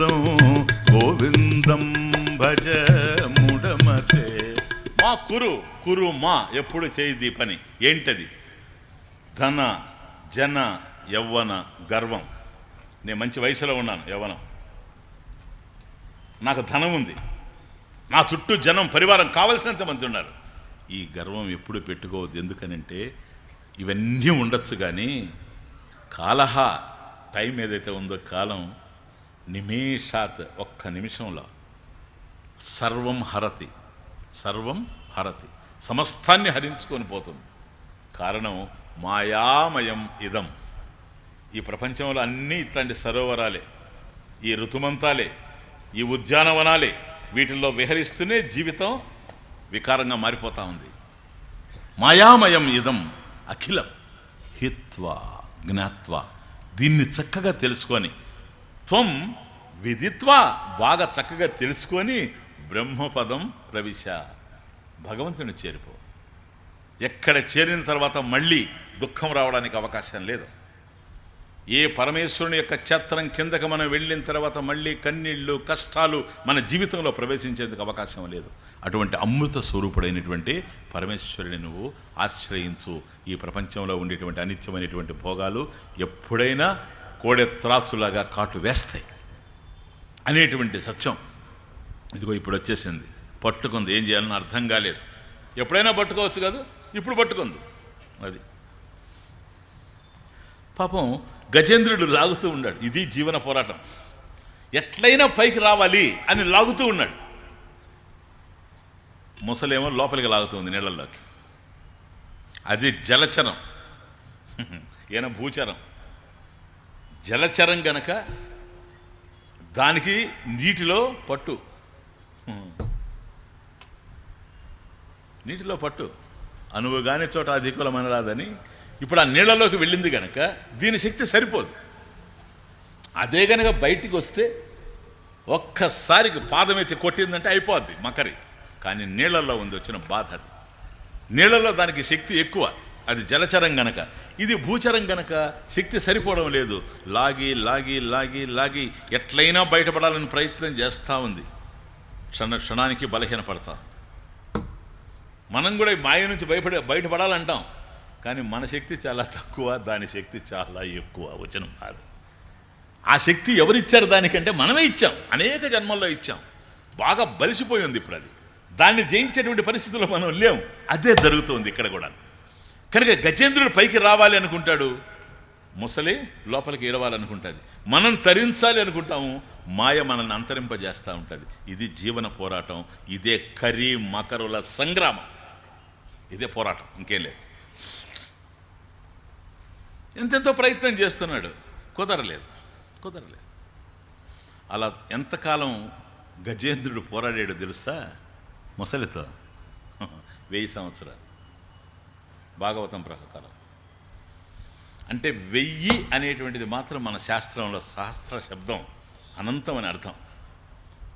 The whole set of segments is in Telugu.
గోవిందం గోవిందం భజ ముడమతే. మా కురు కురు మా ఎప్పుడు చేయది పని? ఏంటది? ధన జన యవ్వన గర్వం. నేను మంచి వయసులో ఉన్నాను యవ్వనం. నాకు ధనం ఉంది. నా చుట్టూ జనం పరివారం కావలసినంత మంది ఉన్నారు. ఈ గర్వం ఎప్పుడు పెట్టుకోవద్దు ఎందుకనంటే ఇవన్నీ ఉండొచ్చు కానీ కాలహ టైం ఏదైతే ఉందో కాలం నిమేషాత్ ఒక్క నిమిషంలో సర్వం హరతి సర్వం హరతి సమస్తాన్ని హరించుకొని పోతుంది. కారణం మాయామయం ఇదం. ఈ ప్రపంచంలో అన్నీ ఇట్లాంటి సరోవరాలే ఈ ఋతుమంతాలే ఈ ఉద్యానవనాలే వీటిల్లో విహరిస్తూనే జీవితం వికారంగా మారిపోతా ఉంది. మాయామయం ఇదం అఖిలం హిత్వా జ్ఞాత్వ దీన్ని చక్కగా తెలుసుకొని త్వం విధిత్వ బాగా చక్కగా తెలుసుకొని బ్రహ్మపదం ప్రవిశ. భగవంతుని చేరిపో. ఎక్కడ చేరిన తర్వాత మళ్ళీ దుఃఖం రావడానికి అవకాశం లేదు. ఏ పరమేశ్వరుని యొక్క ఛత్రం కిందకి మనం వెళ్ళిన తర్వాత మళ్ళీ కన్నీళ్ళు కష్టాలు మన జీవితంలో ప్రవేశించేందుకు అవకాశం లేదు. అటువంటి అమృత స్వరూపుడైనటువంటి పరమేశ్వరుని నువ్వు ఆశ్రయించు. ఈ ప్రపంచంలో ఉండేటువంటి అనిత్యమైనటువంటి భోగాలు ఎప్పుడైనా కోడె త్రాచులాగా కాటు వేస్తాయి అనేటువంటి సత్యం. ఇదిగో ఇప్పుడు వచ్చేసింది. పట్టుకుంది. ఏం చేయాలని అర్థం కాలేదు. ఎప్పుడైనా పట్టుకోవచ్చు కాదు? ఇప్పుడు పట్టుకుంది. అది. పాపం గజేంద్రుడు లాగుతూ ఉన్నాడు. ఇది జీవన పోరాటం. ఎట్లయినా పైకి రావాలి అని లాగుతూ ఉన్నాడు. ముసలేమో లోపలికి లాగుతుంది నీళ్ళల్లోకి. అది జలచరం. ఈయన భూచరం. జలచరం గనక దానికి నీటిలో పట్టు. నీటిలో పట్టు. అనువుగానే చోట అధికులమని రాదని ఇప్పుడు ఆ నీళ్ళలోకి వెళ్ళింది గనక దీని శక్తి సరిపోదు. అదే గనక బయటికి వస్తే ఒక్కసారికి పాదం ఎత్తి కొట్టిందంటే అయిపోద్ది మకరి. కానీ నీళ్ళల్లో ఉంది వచ్చిన బాధ అది. నీళ్ళలో దానికి శక్తి ఎక్కువ. అది జలచరం గనక. ఇది భూచరం గనక శక్తి సరిపోవడం లేదు. లాగి లాగి లాగి లాగి ఎట్లయినా బయటపడాలని ప్రయత్నం చేస్తూ ఉంది. క్షణ క్షణానికి బలహీనపడతా. మనం కూడా మాయ నుంచి భయపడే బయటపడాలంటాం. కానీ మన శక్తి చాలా తక్కువ దాని శక్తి చాలా ఎక్కువ. వచనం కాదు ఆ శక్తి ఎవరిచ్చారు దానికంటే మనమే ఇచ్చాం. అనేక జన్మల్లో ఇచ్చాం. బాగా బలిసిపోయి ఉంది ఇప్పుడు అది. దాన్ని జయించేటువంటి పరిస్థితుల్లో మనం లేము అదే జరుగుతుంది ఇక్కడ కూడా కనుక గజేంద్రుడు పైకి రావాలి అనుకుంటాడు ముసలి లోపలికి ఏడవాలనుకుంటుంది. మనం తరించాలి అనుకుంటాము మాయ మనల్ని అంతరింపజేస్తూ ఉంటుంది. ఇది జీవన పోరాటం ఇదే కరీ మకరుల సంగ్రామం. ఇదే పోరాటం ఇంకేం లేదు. ఎంతెంతో ప్రయత్నం చేస్తున్నాడు కుదరలేదు కుదరలేదు. అలా ఎంతకాలం గజేంద్రుడు పోరాడాడు తెలుసా? ముసలితో వెయ్యి సంవత్సరాలు. భాగవతం ప్రకారం అంటే వెయ్యి అనేటువంటిది మాత్రం మన శాస్త్రంలో సహస్ర శబ్దం అనంతం అని అర్థం.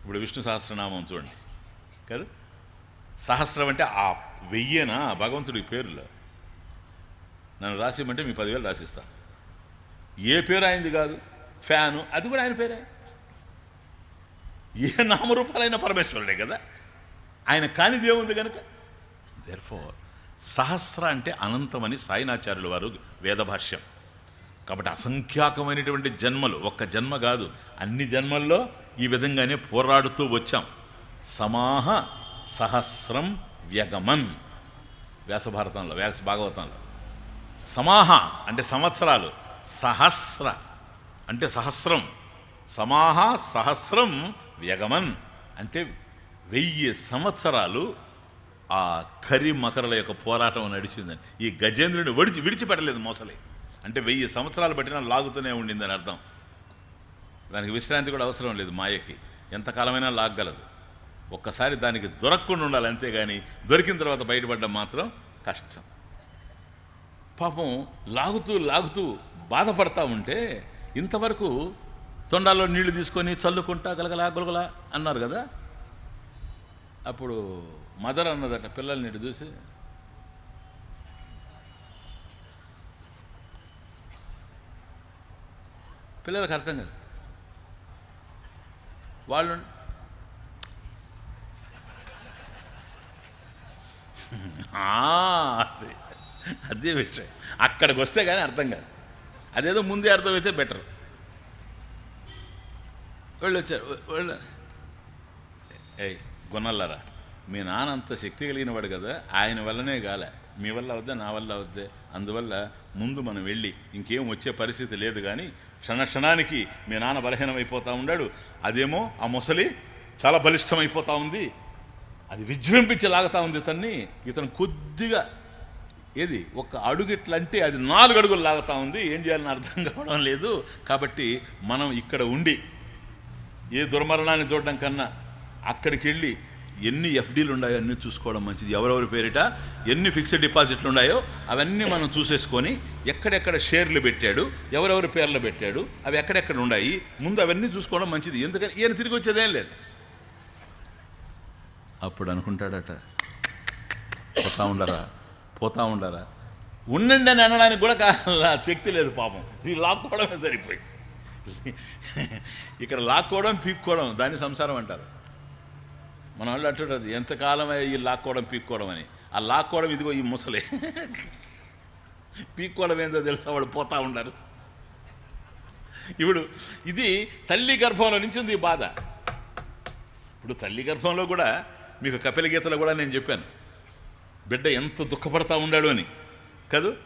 ఇప్పుడు విష్ణు సహస్రనామం చూడండి. కదా? సహస్రం అంటే ఆ వెయ్యేనా? భగవంతుడి పేరులో. నన్ను రాసిమంటే మీ పదివేలు రాసిస్తా. ఏ పేరు ఆయనది కాదు? ఫ్యాను. అది కూడా ఆయన పేరే. ఏ నామరూపాలైన పరమేశ్వరుడే కదా? ఆయన కానిది ఏముంది కనుక దెర్ఫోర్ సహస్ర అంటే అనంతమని సాయినాచార్యుల వారు వేదభాష్యం. కాబట్టి అసంఖ్యాకమైనటువంటి జన్మలు ఒక్క జన్మ కాదు అన్ని జన్మల్లో ఈ విధంగానే పోరాడుతూ వచ్చాం. సమాహ సహస్రం వ్యగమన్. వ్యాసభారతంలో వ్యాస భాగవతంలో. సమాహ అంటే సంవత్సరాలు సహస్ర అంటే సహస్రం. సమాహ సహస్రం వ్యగమన్ అంటే వెయ్యి సంవత్సరాలు ఆ కరి మకరల యొక్క పోరాటం నడిచిందని. ఈ గజేంద్రుడిని విడిచి విడిచిపెట్టలేదు మోసలే. అంటే వెయ్యి సంవత్సరాలు పట్టినా లాగుతూనే ఉండిందని అర్థం. దానికి విశ్రాంతి కూడా అవసరం లేదు మాయకి. ఎంతకాలమైనా లాగగలదు. ఒక్కసారి దానికి దొరకకుండా ఉండాలి అంతేగాని దొరికిన తర్వాత బయటపడడం మాత్రం కష్టం. పాపం లాగుతూ లాగుతూ బాధపడతా ఉంటే ఇంతవరకు తొండాల్లో నీళ్ళు తీసుకొని చల్లుకుంటా గలగలా గలగలా అన్నారు కదా? అప్పుడు మదర్ అన్నదట పిల్లల్ని ఇటు చూసి. పిల్లలకు అర్థం కాదు. వాళ్ళు అదే అదే విషయం. అక్కడికి వస్తే కానీ అర్థం కాదు. అదేదో ముందే అర్థమైతే బెటర్. వాళ్ళు వచ్చారు వాళ్ళు ఏయ్ మీ నాన్న అంత శక్తి కలిగిన వాడు కదా ఆయన వల్లనే గాలే మీ వల్ల అవుద్దా నా వల్ల అవుద్దే? అందువల్ల ముందు మనం వెళ్ళి ఇంకేం వచ్చే పరిస్థితి లేదు కానీ క్షణ క్షణానికి మీ నాన్న బలహీనం అయిపోతూ ఉన్నాడు అదేమో ఆ ముసలి చాలా బలిష్టమైపోతూ ఉంది. అది విజృంభించి లాగుతూ ఉంది ఇతన్ని ఇతను కొద్దిగా ఏది ఒక అడుగు ఇట్లా అంటే అది నాలుగు అడుగులు లాగుతూ ఉంది. ఏం చేయాలని అర్థం కావడం లేదు. కాబట్టి మనం ఇక్కడ ఉండి ఏ దుర్మరణాన్ని చూడడం కన్నా అక్కడికి వెళ్ళి ఎన్ని ఎఫ్డీలు ఉన్నాయో అన్నీ చూసుకోవడం మంచిది. ఎవరెవరి పేరిట ఎన్ని ఫిక్స్డ్ డిపాజిట్లు ఉన్నాయో అవన్నీ మనం చూసేసుకొని ఎక్కడెక్కడ షేర్లు పెట్టాడు ఎవరెవరి పేర్లు పెట్టాడు అవి ఎక్కడెక్కడ ఉన్నాయి ముందు అవన్నీ చూసుకోవడం మంచిది. ఎందుకని? ఈయన తిరిగి వచ్చేదేం లేదు. అప్పుడు అనుకుంటాడట పోతా ఉండరా పోతా ఉండరా? ఉండండి అని అనడానికి కూడా కా- శక్తి లేదు పాపం. ఇది లాక్కోవడమే సరిపోయి. ఇక్కడ లాక్కోవడం పీక్కోవడం దాన్ని సంసారం అంటారు. మన వాళ్ళు అంటుంటారు ఎంతకాలం ఈ లాక్కోవడం పీక్కోవడం అని. ఆ లాక్కోవడం ఇదిగో ఈ ముసలే. పీక్కోవడం ఏందో తెలుసా? వాడు పోతా ఉండరు ఇప్పుడు ఇది తల్లి గర్భంలో నుంచి ఉంది ఈ బాధ. ఇప్పుడు తల్లి గర్భంలో కూడా మీకు కపిల గీతలో కూడా నేను చెప్పాను. బిడ్డ ఎంత దుఃఖపడతా ఉండాడు అని. కాదు?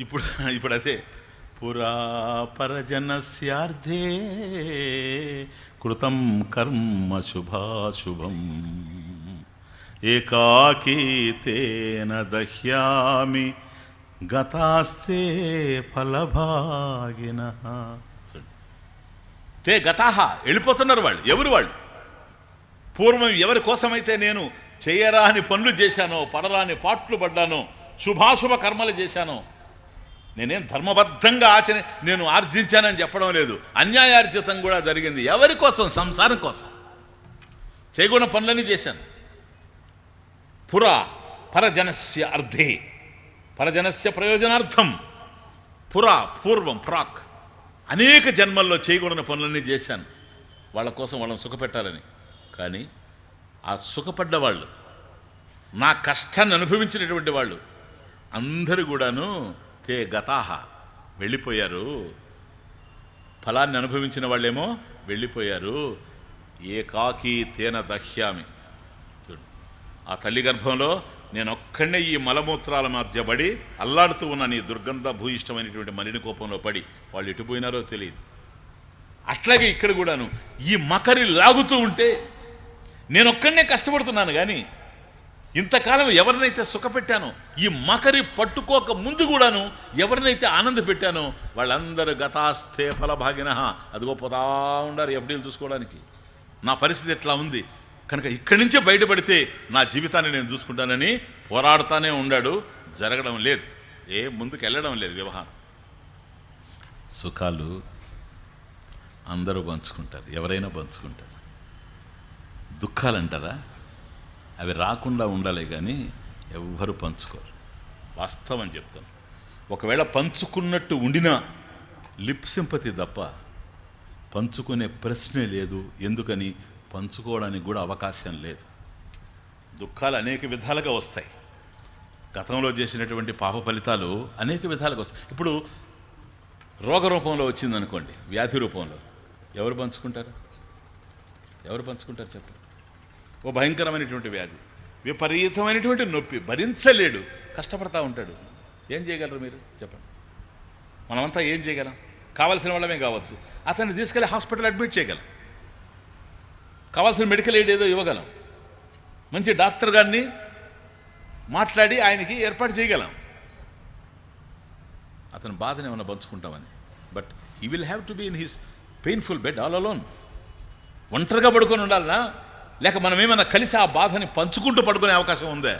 ఇప్పుడు ఇప్పుడు అదే. పురా పరజనస్యార్థే కృతం కర్మ శుభాశుభం. ఏకాకీతేన దహ్యామి గతాస్తే ఫలభాగిన. తే గతాహ వెళ్ళిపోతున్నారు వాళ్ళు ఎవరు వాళ్ళు? పూర్వం ఎవరి కోసమైతే నేను చేయరాని పనులు చేశానో పడరాని పాట్లు పడ్డానో శుభాశుభ కర్మలు చేశానో నేనేం ధర్మబద్ధంగా ఆచరి నేను ఆర్జించానని చెప్పడం లేదు. అన్యాయార్జితం కూడా జరిగింది. ఎవరి కోసం? సంసారం కోసం. చేయకూడని పనులన్నీ చేశాను. పురా పరజనస్య అర్థే పరజనస్య ప్రయోజనార్థం. పురా పూర్వం ప్రాక్. అనేక జన్మల్లో చేయకూడని పనులన్నీ చేశాను. వాళ్ళ కోసం వాళ్ళని సుఖపెట్టాలని. కానీ ఆ సుఖపడ్డ వాళ్ళు నా కష్టాన్ని అనుభవించినటువంటి వాళ్ళు అందరూ కూడాను తే గతాహ. వెళ్ళిపోయారు. ఫలాన్ని అనుభవించిన వాళ్ళేమో వెళ్ళిపోయారు. ఏకాకీ తేన దహ్యామి. చూడు ఆ తల్లి గర్భంలో నేను ఒక్కడే ఈ మలమూత్రాల మధ్యపడి అల్లాడుతూ ఉన్న నీ దుర్గంధ భూయిష్టమైనటువంటి మలిని కోపంలో పడి వాళ్ళు ఎటుపోయినారో తెలియదు. అట్లాగే ఇక్కడ కూడాను ఈ మకరి లాగుతూ ఉంటే నేను ఒక్కడనే కష్టపడుతున్నాను కానీ ఇంతకాలం ఎవరినైతే సుఖపెట్టానో ఈ మకరి పట్టుకోక ముందు కూడాను ఎవరినైతే ఆనంద పెట్టానో వాళ్ళందరూ గతాస్థే ఫలభాగిన. అదిగో పోతా ఉండారు ఎఫ్డీలు చూసుకోవడానికి. నా పరిస్థితి ఎట్లా ఉంది? కనుక ఇక్కడి నుంచే బయటపడితే నా జీవితాన్ని నేను చూసుకుంటానని పోరాడుతానే ఉండాడు. జరగడం లేదు. ఏ ముందుకు వెళ్ళడం లేదు వ్యవహారం. సుఖాలు అందరూ పంచుకుంటారు. ఎవరైనా పంచుకుంటారు. దుఃఖాలు అంటారా అవి రాకుండా ఉండాలి కానీ ఎవ్వరు పంచుకోరు. వాస్తవం చెప్తాను. ఒకవేళ పంచుకున్నట్టు ఉండినా లిప్ సింపతి తప్ప పంచుకునే ప్రశ్నే లేదు ఎందుకని పంచుకోవడానికి కూడా అవకాశం లేదు. దుఃఖాలు అనేక విధాలుగా వస్తాయి. గతంలో చేసినటువంటి పాప ఫలితాలు అనేక విధాలుగా వస్తాయి. ఇప్పుడు రోగ రూపంలో వచ్చిందనుకోండి వ్యాధి రూపంలో ఎవరు పంచుకుంటారు? ఎవరు పంచుకుంటారు చెప్పండి? ఓ భయంకరమైనటువంటి వ్యాధి విపరీతమైనటువంటి నొప్పి భరించలేడు కష్టపడతా ఉంటాడు. ఏం చేయగలరు మీరు? చెప్పండి. మనమంతా ఏం చేయగలం? కావాల్సిన వాళ్ళమే కావచ్చు. అతన్ని తీసుకెళ్ళి హాస్పిటల్ అడ్మిట్ చేయగలం. కావాల్సిన మెడికల్ ఎయిడ్ ఏదో ఇవ్వగలం. మంచి డాక్టర్ గారిని మాట్లాడి ఆయనకి ఏర్పాటు చేయగలం. అతని బాధను ఏమైనా పంచుకుంటామని. But he will have to be in his painful bed all alone ఒంటరిగా పడుకొని ఉండాలనా? లేక మనం ఏమైనా కలిసి ఆ బాధని పంచుకుంటూ పడుకునే అవకాశం ఉందే?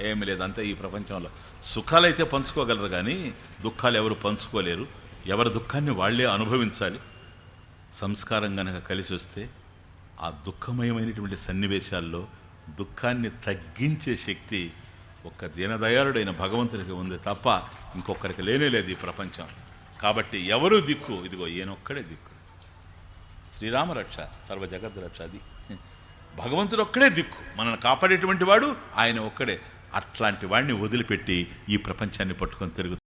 ఏమి లేదు అంతే ఈ ప్రపంచంలో. సుఖాలైతే పంచుకోగలరు కానీ దుఃఖాలు ఎవరు పంచుకోలేరు. ఎవరి దుఃఖాన్ని వాళ్ళే అనుభవించాలి. సంస్కారం కనుక కలిసి వస్తే ఆ దుఃఖమయమైనటువంటి సన్నివేశాల్లో దుఃఖాన్ని తగ్గించే శక్తి ఒక్క దీనదయాళుడైన భగవంతునికి ఉంది తప్ప ఇంకొకరికి లేనే లేదు ఈ ప్రపంచం. కాబట్టి ఎవరు దిక్కు? ఇదిగో ఈయనొక్కడే దిక్కు. శ్రీరామ రక్ష సర్వ జగత్ రక్ష భగవంతుడు ఒక్కడే దిక్కు. మనల్ని కాపాడేటువంటి వాడు ఆయన ఒక్కడే. అట్లాంటి వాడిని వదిలిపెట్టి ఈ ప్రపంచాన్ని పట్టుకొని తిరుగుతుంది